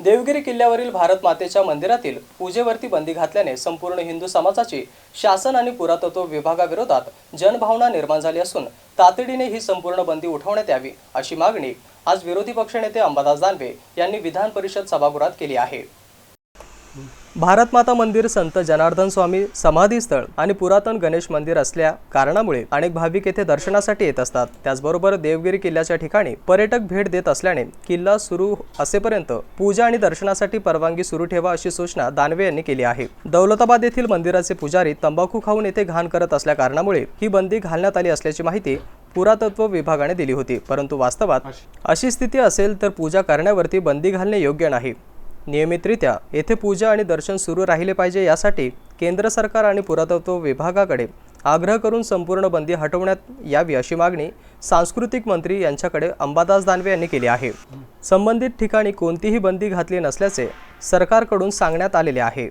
देवगिरी किल्ल्यावरील भारत मातेच्या मंदिरातील पूजेवरती बंदी घातल्याने संपूर्ण हिंदू समाजाची शासन आणि पुरातत्व विभागाविरोधात जनभावना निर्माण झाली असून तातडीने ही संपूर्ण बंदी उठवण्यात यावी अशी मागणी आज विरोधी पक्षनेते अंबादास दानवे यांनी विधान परिषद सभागृहात केली आहे. भारतमाता मंदिर संत जनार्दन स्वामी समाधीस्थळ आणि पुरातन गणेश मंदिर असल्या कारणामुळे अनेक भाविक येथे दर्शनासाठी येत असतात. त्याचबरोबर देवगिरी किल्ल्याच्या ठिकाणी पर्यटक भेट देत असल्याने किल्ला सुरू असेपर्यंत पूजा आणि दर्शनासाठी परवानगी सुरू ठेवा अशी सूचना दानवे यांनी केली आहे. दौलताबाद येथील मंदिराचे पुजारी तंबाखू खाऊन येथे घाण करत असल्या कारणामुळे ही बंदी घालण्यात आली असल्याची माहिती पुरातत्व विभागाने दिली होती. परंतु वास्तवात अशी स्थिती असेल तर पूजा करण्यावरती बंदी घालणे योग्य नाही. नियमितरित्या येथे पूजा आणि दर्शन सुरू राहिले पाहिजे यासाठी केंद्र सरकार आणि पुरातत्व विभागाकडे आग्रह करून संपूर्ण बंदी हटवण्यात यावी अशी मागणी सांस्कृतिक मंत्री यांच्याकडे अंबादास दानवे यांनी केली आहे. संबंधित ठिकाणी कोणतीही बंदी घातली नसल्याचे सरकारकडून सांगण्यात आलेले आहे.